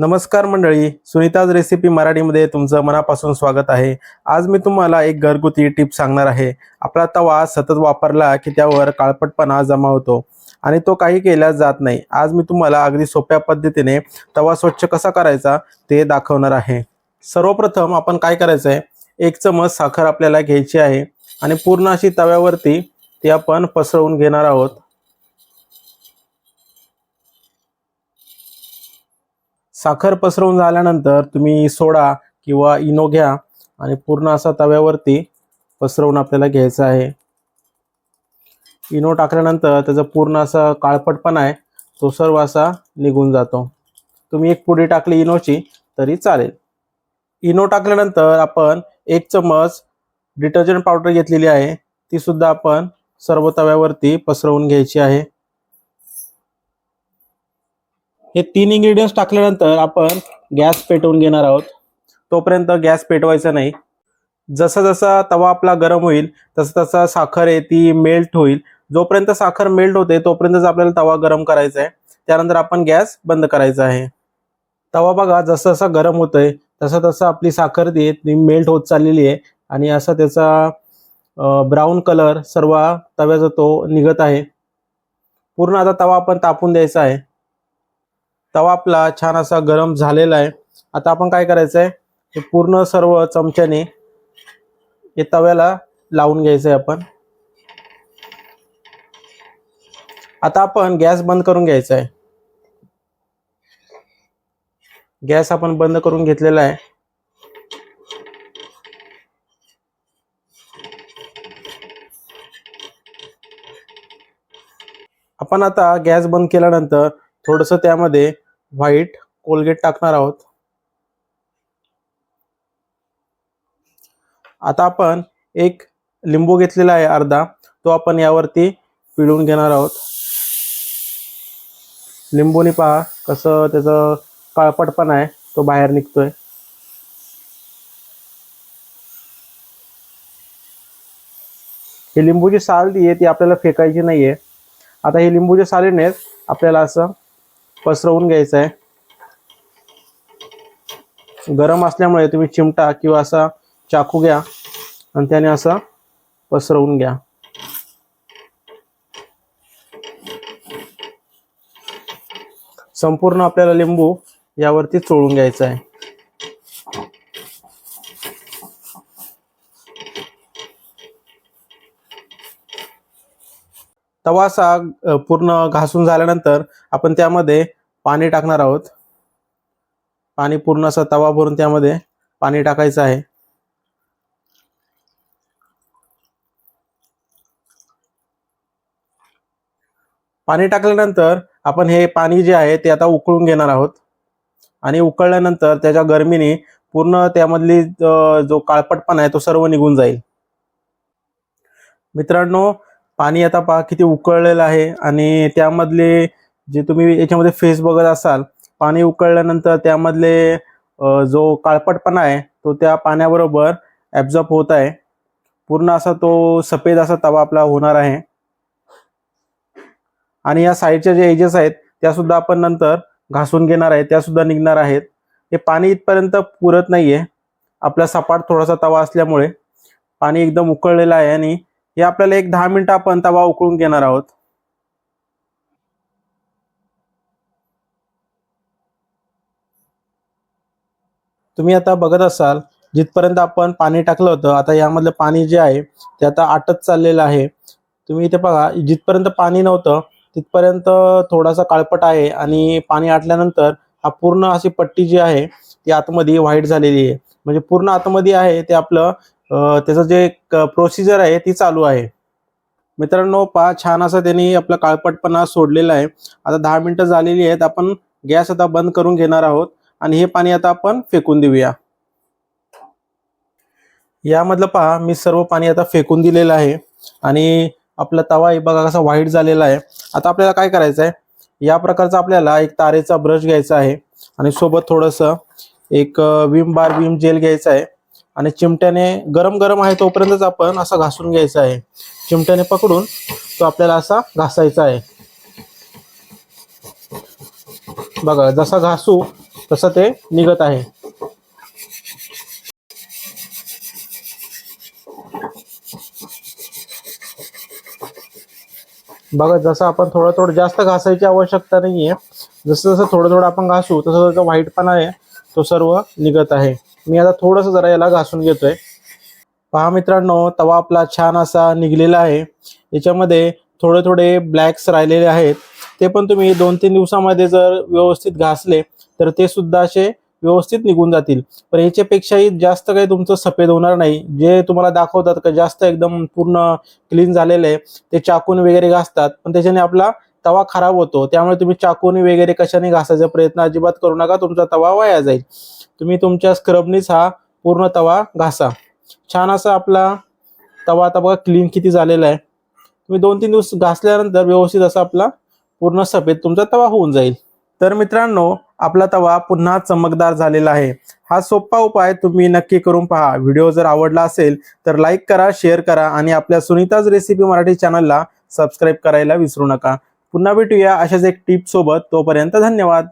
नमस्कार मंडळी सुनीताज रेसिपी मराठीमध्ये तुमचं मनापासून स्वागत आहे. आज मी तुम्हाला एक घरगुती टिप सांगणार आहे. आपला तवा सतत वापरला की त्यावर काळपटपणा जमा होतो आणि तो काही केला जात नाही. आज मी तुम्हाला अगदी सोप्या पद्धतीने तवा स्वच्छ कसा करायचा ते दाखवणार आहे. सर्वप्रथम आपण काय करायचं आहे एक चमच साखर आपल्याला घ्यायची आहे आणि पूर्ण अशी तव्यावरती ती आपण पसरवून घेणार आहोत. साखर पसरवून झाल्यानंतर तुम्ही सोडा किंवा इनो घ्या आणि पूर्ण असा तव्यावरती पसरवून आपल्याला घ्यायचा आहे. इनो टाकल्यानंतर त्याचा पूर्ण असा काळपटपणा आहे तो सर्व असा निघून जातो. तुम्ही एक पुडी टाकली इनोची तरी चालेल. इनो टाकल्यानंतर आपण एक चमच डिटर्जंट पावडर घेतलेली आहे ती सुद्धा आपण सर्व तव्यावरती पसरवून घ्यायची आहे. हे तीन इन्ग्रेडियंट्स टाकल्यानंतर आपण गॅस पेटवून घेणार आहोत. तोपर्यंत गॅस पेटवायचा नाही. जसा जसा तवा आपला गरम होईल तसं तसा साखर आहे ती मेल्ट होईल. जोपर्यंत साखर मेल्ट होते तोपर्यंतच आपल्याला तवा गरम करायचा आहे त्यानंतर आपण गॅस बंद करायचा आहे. तवा बघा जसं जसं गरम होतंय तसं तसं आपली साखर ती ती मेल्ट होत चाललेली आहे. आणि असा त्याचा ब्राऊन कलर सर्व तव्याचा तो निघत आहे. पूर्ण आता तवा आपण तापून द्यायचा आहे. तवा आपला छान असा गरम झालेला आहे. आता आपण काय करायचं आहे हे पूर्ण सर्व चमच्याने हे तव्याला लावून घ्यायचं आहे आपण. आता आपण गॅस बंद करून घ्यायचा आहे गॅस आपण बंद करून घेतलेला आहे. आपण आता गॅस बंद केल्यानंतर थोडस त्यामध्ये व्हाईट कोलगेट टाकणार आहोत. आता आपण एक लिंबू घेतलेला आहे अर्धा. तो आपण यावरती पिळून घेणार आहोत. लिंबूनी पहा कसं त्याचं काळपटपणा आहे. तो बाहेर निघतोय. ही लिंबूची साल ती आहे ती आपल्याला फेकायची नाहीये. आता ही लिंबूच्या सालीने आपल्याला असं पसरवून घ्यायचं आहे गरम असल्यामुळे तुम्ही चिमटा किंवा असा चाकू घ्या आणि त्याने असा पसरवून घ्या. संपूर्ण आपल्याला लिंबू यावरती चोळून घ्यायचा आहे तवा असा पूर्ण घासून झाल्यानंतर आपण त्यामध्ये पाणी टाकणार आहोत. पाणी पूर्ण असा तवा भरून त्यामध्ये पाणी टाकायचं आहे. पाणी टाकल्यानंतर आपण हे पाणी जे आहे ते आता उकळून घेणार आहोत. आणि उकळल्यानंतर त्याच्या गरमीने पूर्ण त्यामधली जो काळपटपणा आहे तो सर्व निघून जाईल. मित्रांनो पाणी आता पहा किती उकळलेलं आहे आणि त्यामधले जे तुम्ही याच्यामध्ये फेस बघत असाल पाणी उकळल्यानंतर त्यामधले जो काळपटपणा आहे तो त्या पाण्याबरोबर ॲब्झॉर्ब होत आहे. पूर्ण असा तो सफेद असा तवा आपला होणार आहे. आणि या साईडच्या ज्या एजेस आहेत त्या सुद्धा आपण नंतर घासून घेणार आहे त्या सुद्धा निघणार आहेत. हे पाणी इथपर्यंत पुरत नाहीये. आपला सपाट थोडासा तवा असल्यामुळे पाणी एकदम उकळलेलं आहे आणि हे आपल्याला एक दहा मिनिटं आपण तवा उकळून घेणार आहोत. तुम्ही आता बघत असाल जिथपर्यंत आपण पाणी टाकलं होतं आता यामधलं पाणी जे आहे ते आता आटत चाललेलं आहे. तुम्ही इथे बघा जिथपर्यंत पाणी नव्हतं तिथपर्यंत थोडासा काळपट आहे आणि पाणी आटल्यानंतर हा पूर्ण अशी पट्टी जी आहे ती आतमध्ये व्हाईट झालेली आहे. म्हणजे पूर्ण आतमध्ये आहे ते आपलं त्याचं जे प्रोसिजर आहे ती चालू आहे. मित्रांनो पहा छान असं त्यांनी आपला काळपटपणा सोडलेला आहे. आता दहा मिनटं झालेली आहेत. आपण गॅस आता बंद करून घेणार आहोत. आणि हे पाणी आता आपण फेकून देऊया. यामधलं पहा मी सर्व पाणी आता फेकून दिलेलं आहे. आणि आपला तवा हे बघा कसा व्हाईट झालेला आहे. आता आपल्याला काय करायचं आहे? या प्रकारचा आपल्याला एक तारेचा ब्रश घ्यायचा आहे. आणि सोबत थोडंसं एक विम बार विम जेल घ्यायचा आहे. आणि चिमट्याने गरम गरम आहे तोपर्यंतच आपण असा घासून घ्यायचा आहे. चिमट्याने पकडून तो आपल्याला असा घासायचा आहे. बघा जसा घासू तसं ते निघत आहे. बघा जसं आपण थोडं थोडं जास्त घासायची आवश्यकता नाहीये जसं जसं थोडं थोडं आपण घासू तसं तसं व्हाईटपणा आहे तो सर्व निघत आहे. मी आता थोडंसं जरा याला घासून घेतोय. पहा मित्रांनो तवा आपला छान असा निघलेला आहे. याच्यामध्ये थोडे थोडे ब्लॅक्स राहिलेले आहेत. ते पण तुम्ही दोन तीन दिवसामध्ये जर व्यवस्थित घासले तर ते सुद्धा असे व्यवस्थित निघून जातील. पण याच्यापेक्षाही जास्त काही तुमचं सफेद होणार नाही. जे तुम्हाला दाखवतात का जास्त एकदम पूर्ण क्लीन झालेलं आहे ते चाकून वगैरे घासतात. पण त्याच्याने आपला तवा खराब होतो. त्यामुळे तुम्ही चाकूने वगैरे कशाने घासायचा प्रयत्न अजिबात करू नका. तुमचा तवा वाया जाईल. तुम्ही तुमच्या स्क्रबनीच हा पूर्ण तवा घासा. छान असा आपला तवा आता बघा क्लीन किती झालेला आहे. तुम्ही दोन तीन दिवस घासल्यानंतर व्यवस्थित असा आपला पूर्ण सफेद तुमचा तवा होऊन जाईल. तर मित्रांनो आपला तवा पुन्हा चमकदार झालेला आहे. हा सोपा उपाय तुम्ही नक्की करून पहा. व्हिडिओ जर आवडला असेल तर लाईक करा शेअर करा आणि आपल्या सुनीताज रेसिपी मराठी चॅनलला सबस्क्राईब करायला विसरू नका. पुन्हा भेटूया अशाच एक टिप सोबत. तोपर्यंत धन्यवाद.